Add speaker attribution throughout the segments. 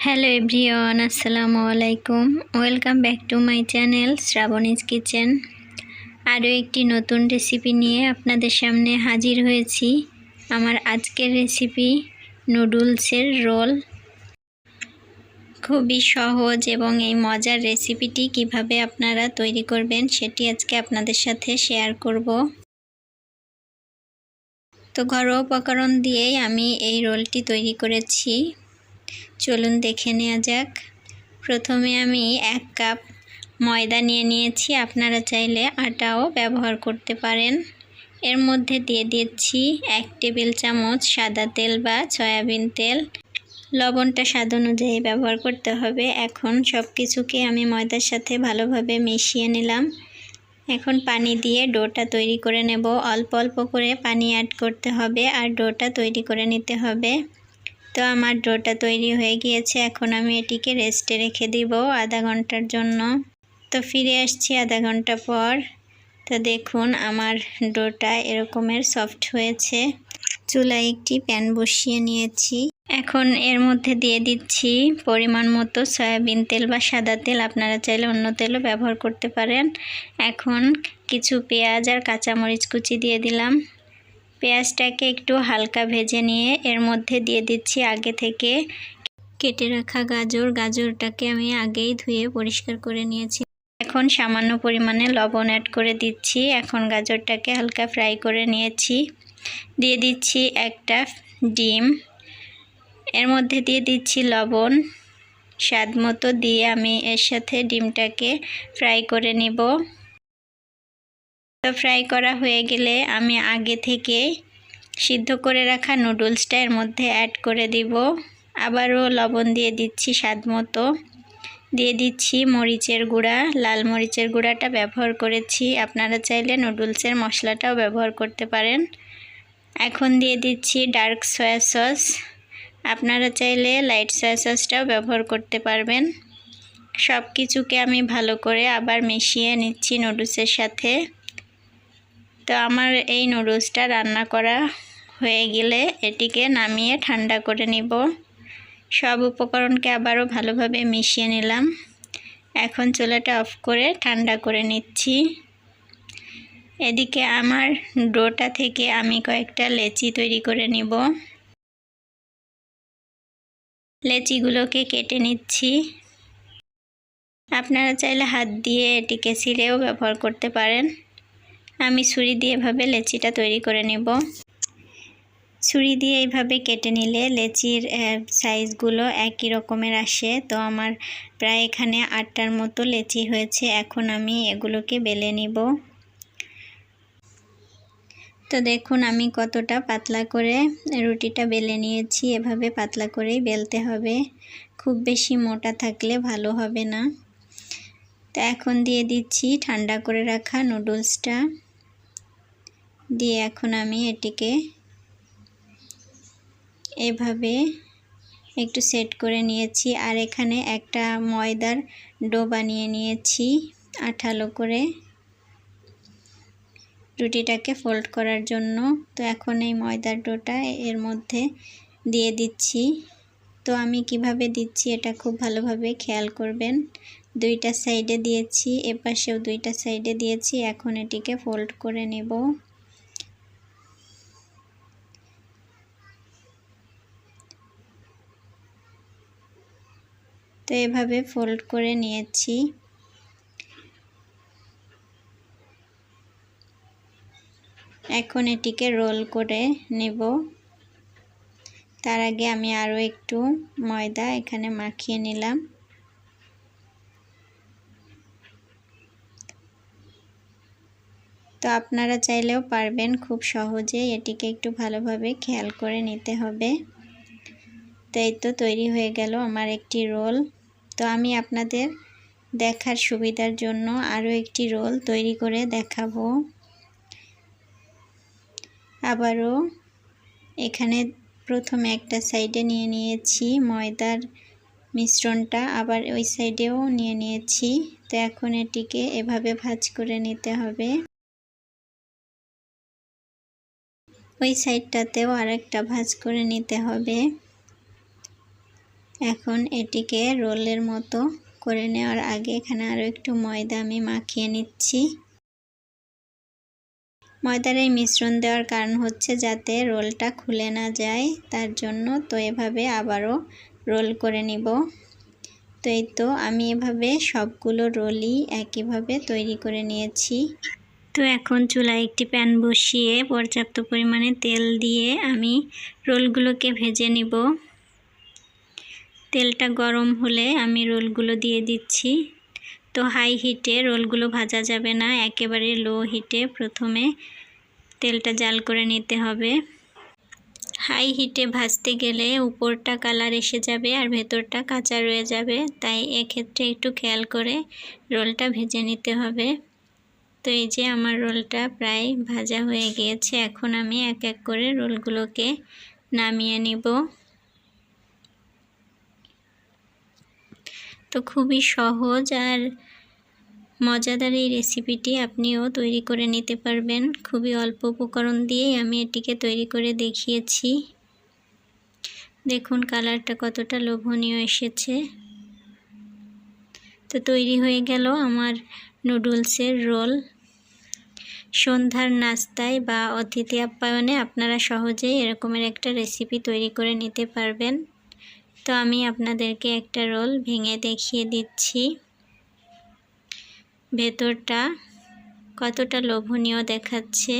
Speaker 1: Hello everyone, আসসালামু আলাইকুম। Welcome back to my channel Shrabani's kitchen. আরও একটি নতুন রেসিপি নিয়ে আপনাদের সামনে হাজির হয়েছি। আমার আজকের রেসিপি নুডলসের রোল। খুবই সহজ এবং এই মজার রেসিপিটি কীভাবে আপনারা তৈরি করবেন সেটি আজকে আপনাদের সাথে শেয়ার করব। তো ঘরোয়া উপকরণ দিয়েই আমি এই রোলটি তৈরি করেছি। চলুন দেখে নেওয়া যাক। প্রথমে আমি এক কাপ ময়দা নিয়ে নিয়েছি। আপনারা চাইলে আটাও ব্যবহার করতে পারেন। এর মধ্যে দিয়ে দিচ্ছি এক টেবিল চামচ সাদা তেল বা সয়াবিন তেল। লবণটা স্বাদ অনুযায়ী ব্যবহার করতে হবে। এখন সব কিছুকে আমি ময়দার সাথে ভালোভাবে মিশিয়ে নিলাম। এখন পানি দিয়ে ডোটা তৈরি করে নেব। অল্প অল্প করে পানি অ্যাড করতে হবে আর ডোটা তৈরি করে নিতে হবে। তো আমার ডোটা তৈরি হয়ে গিয়েছে, এখন আমি এটিকে রেস্টে রেখে দিব আধা ঘণ্টার জন্য। তো ফিরে আসছি আধা ঘণ্টা পর। তো দেখুন, আমার ডোটা এরকমের সফট হয়েছে। চুলায় একটি প্যান বসিয়ে নিয়েছি। এখন এর মধ্যে দিয়ে দিচ্ছি পরিমাণ মতো সয়াবিন তেল বা সাদা তেল। আপনারা চাইলে অন্য তেলও ব্যবহার করতে পারেন। এখন কিছু পেঁয়াজ আর কাঁচামরিচ কুচি দিয়ে দিলাম। পেঁয়াজটাকে একটু হালকা ভেজে নিয়ে এর মধ্যে দিয়ে দিচ্ছি আগে থেকে কেটে রাখা গাজর। গাজরটাকে আমি আগেই ধুয়ে পরিষ্কার করে নিয়েছি। এখন সামান্য পরিমাণে লবণ অ্যাড করে দিচ্ছি। এখন গাজরটাকে হালকা ফ্রাই করে নিয়েছি। দিয়ে দিচ্ছি একটা ডিম। এর মধ্যে দিয়ে দিচ্ছি লবণ। স্বাদ মতো দিয়ে আমি এর সাথে ডিমটাকে ফ্রাই করে নিব। তো ফ্রাই করা হয়ে গেলে আমি আগে থেকে সিদ্ধ করে রাখা নুডলসটা এর মধ্যে অ্যাড করে দিব। আবারও লবণ দিয়ে দিচ্ছি স্বাদ মতো। দিয়ে দিচ্ছি মরিচের গুঁড়া, লাল মরিচের গুঁড়াটা ব্যবহার করেছি। আপনারা চাইলে নুডলসের মশলাটাও ব্যবহার করতে পারেন। এখন দিয়ে দিচ্ছি ডার্ক সয়া সস। আপনারা চাইলে লাইট সয়া সসটাও ব্যবহার করতে পারবেন। সব কিছুকে আমি ভালো করে আবার মিশিয়ে নিচ্ছি নুডলসের সাথে। তো আমার এই নুডলসটা রান্না করা হয়ে গেলে এটিকে নামিয়ে ঠান্ডা করে নিব। সব উপকরণকে আবারও ভালোভাবে মিশিয়ে নিলাম। এখন চুলাটা অফ করে ঠান্ডা করে নিচ্ছি। এদিকে আমার ডোটা থেকে আমি কয়েকটা লেচি তৈরি করে নিব। লেচিগুলোকে কেটে নিচ্ছি। আপনারা চাইলে হাত দিয়ে এটিকে ছিঁড়েও ব্যবহার করতে পারেন। আমি ছুরি দিয়ে এভাবে লেচিটা তৈরি করে নেব। ছুরি দিয়ে এইভাবে কেটে নিলে লেচির সাইজগুলো একই রকমের আসে। তো আমার প্রায় এখানে আটটার মতো লেচি হয়েছে। এখন আমি এগুলোকে বেলে নিব। তো দেখুন আমি কতটা পাতলা করে রুটিটা বেলে নিয়েছি। এভাবে পাতলা করেই বেলতে হবে। খুব বেশি মোটা থাকলে ভালো হবে না। তো এখন দিয়ে দিচ্ছি ঠান্ডা করে রাখা নুডলসটা। দিয়ে এখন আমি এটিকে এভাবে একটু সেট করে নিয়েছি। আর এখানে একটা ময়দার ডো বানিয়ে নিয়েছি আঠালো করে রুটিটাকে ফোল্ড করার জন্য। তো এখন এই ময়দার ডোটা এর মধ্যে দিয়ে দিচ্ছি। তো আমি কীভাবে দিচ্ছি এটা খুব ভালোভাবে খেয়াল করবেন। দুইটা সাইডে দিয়েছি, এপাশেও দুইটা সাইডে দিয়েছি। এখন এটিকে ফোল্ড করে নেব। তো এভাবে ফোল্ড করে নিয়েছি। এখন এটিকে রোল করে নেব। তার আগে আমি আরও একটু ময়দা এখানে মাখিয়ে নিলাম। তো আপনারা চাইলেও পারবেন, খুব সহজে এটিকে একটু ভালোভাবে খেয়াল করে নিতে হবে। তো এই তো তৈরি হয়ে গেল আমার একটি রোল তো আমি আপনাদের দেখার সুবিধার জন্য আরও একটি রোল তৈরি করে দেখাবো। আবারও এখানে প্রথমে একটা সাইডে নিয়ে নিয়েছি ময়দার মিশ্রণটা, আবার ওই সাইডেও নিয়ে নিয়েছি। তো এখন এটিকে এভাবে ভাজ করে নিতে হবে। ওই সাইডটাতেও আরেকটা ভাজ করে নিতে হবে। এখন এটিকে রোলের মতো করে নেওয়ার আগে এখানে আরও একটু ময়দা আমি মাখিয়ে নিচ্ছি। ময়দার এই মিশ্রণ দেওয়ার কারণ হচ্ছে যাতে রোলটা খুলে না যায়, তার জন্য তো এভাবে আবারও রোল করে নিব। তো এই তো আমি এভাবে সবগুলো রোলই একইভাবে তৈরি করে নিয়েছি। তো এখন চুলায় একটি প্যান বসিয়ে পর্যাপ্ত পরিমাণে তেল দিয়ে আমি রোলগুলোকে ভেজে নিব। তেলটা গরম হলে আমি রোলগুলো দিয়ে দিচ্ছি। তো হাই হিটে রোলগুলো ভাজা যাবে না, একেবারে লো হিটে। প্রথমে তেলটা জাল করে নিতে হবে। হাই হিটে ভাজতে গেলে উপরটা কালার এসে যাবে আর ভেতরটা কাঁচা রয়ে যাবে। তাই এক্ষেত্রে একটু খেয়াল করে রোলটা ভেজে নিতে হবে। তো এই যে আমার রোলটা প্রায় ভাজা হয়ে গিয়েছে, এখন আমি এক এক করে রোলগুলোকে নামিয়ে নিব। তো খুবই সহজ আর মজাদার এই রেসিপিটি আপনিও তৈরি করে নিতে পারবেন। খুবই অল্প উপকরণ দিয়েই আমি এটিকে তৈরি করে দেখিয়েছি। দেখুন কালারটা কতটা লোভনীয় এসেছে। তো তৈরি হয়ে গেল আমার নুডলসের রোল। সন্ধ্যার নাস্তায় বা অতিথি আপ্যায়নে আপনারা সহজেই এরকমের একটা রেসিপি তৈরি করে নিতে পারবেন। তো আমি আপনাদেরকে একটা রোল ভেঙে দেখিয়ে দিচ্ছি। ভেতরটা কতটা লোভনীয় দেখাচ্ছে।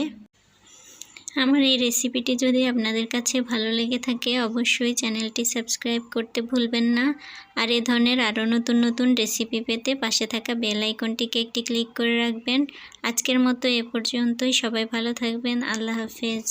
Speaker 1: আমার এই রেসিপিটি যদি আপনাদের কাছে ভালো লেগে থাকে, অবশ্যই চ্যানেলটি সাবস্ক্রাইব করতে ভুলবেন না। আর এ ধরনের আরও নতুন নতুন রেসিপি পেতে পাশে থাকা বেল আইকনটিকে একটি ক্লিক করে রাখবেন। আজকের মতো এ পর্যন্তই। সবাই ভালো থাকবেন। আল্লাহ হাফেজ।